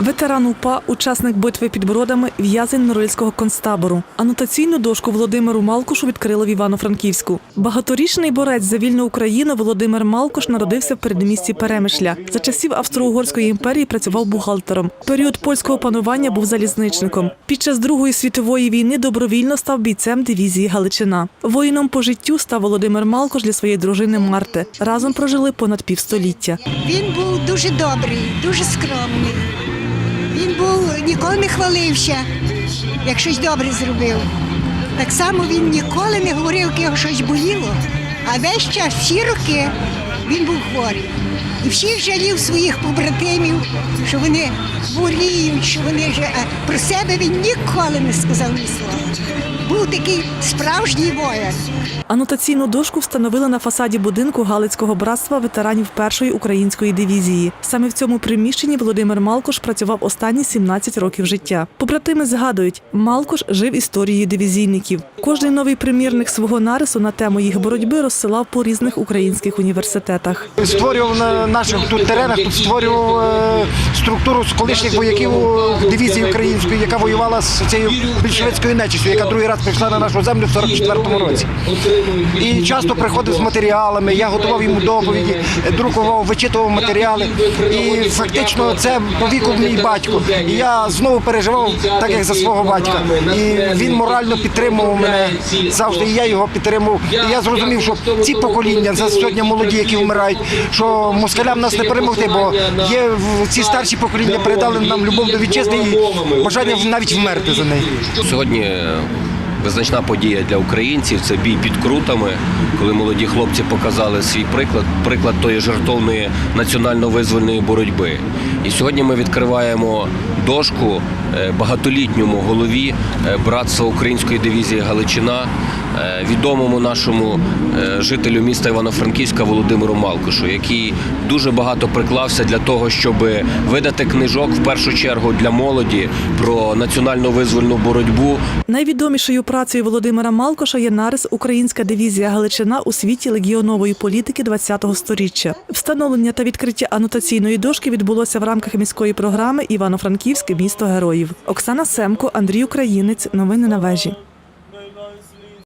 Ветеран УПА, учасник битви під Бродами, в'язень Норильського концтабору. Анотаційну дошку Володимиру Малкушу відкрили в Івано-Франківську. Багаторічний борець за вільну Україну Володимир Малкуш народився в передмісті Перемишля. За часів Австро-Угорської імперії працював бухгалтером. Період польського панування був залізничником. Під час Другої світової війни добровільно став бійцем дивізії Галичина. Воїном по життю став Володимир Малкуш для своєї дружини Марти. Разом прожили понад півстоліття. Він був дуже добрий, дуже скромний. Він був ніколи не хвалився, як щось добре зробив. Так само він ніколи не говорив, як його щось боліло. А весь час, всі роки, він був хворий. І всіх жалів своїх побратимів, що вони хворіють, що вони ж про себе він ніколи не сказав ні слова. Був такий справжній вояк. Анотаційну дошку встановили на фасаді будинку Галицького братства ветеранів першої української дивізії. Саме в цьому приміщенні Володимир Малкош працював останні 17 років життя. Побратими згадують, Малкош жив історією дивізійників. Кожний новий примірник свого нарису на тему їх боротьби розсилав по різних українських університетах. Створював на наших тут теренах, тут створював е, структуру з колишніх вояків дивізії української, яка воювала з цією більшовицькою нечистю, яка другий раз прийшла на нашу землю в 44-му році. І часто приходив з матеріалами. Я готував йому доповіді, друкував, вичитував матеріали. І фактично це по мій батько. І я знову переживав, так як за свого батька. І він морально підтримував мене завжди. І я його підтримував. І я зрозумів, що ці покоління за сьогодні молоді, які вмирають, що москалям нас не перемогти, бо є ці старші покоління передали нам любов до вітчизни і бажання навіть вмерти за неї. Сьогодні визначна подія для українців це бій під крутами, коли молоді хлопці показали свій приклад, приклад тої жертовної національно-визвольної боротьби. І сьогодні ми відкриваємо дошку е, багатолітньому голові е, братства української дивізії Галичина, відомому нашому е, жителю міста Івано-Франківська Володимиру Малкушу, який дуже багато приклався для того, щоб видати книжок в першу чергу для молоді про національно визвольну боротьбу, Найвідомішою працею Володимира Малкоша є нарис Українська дивізія Галичина у світі легіонової політики ХХ століття. Встановлення та відкриття анотаційної дошки відбулося в рамках міської програми Івано-Франківське місто героїв. Оксана Семко, Андрій Українець. Новини на вежі.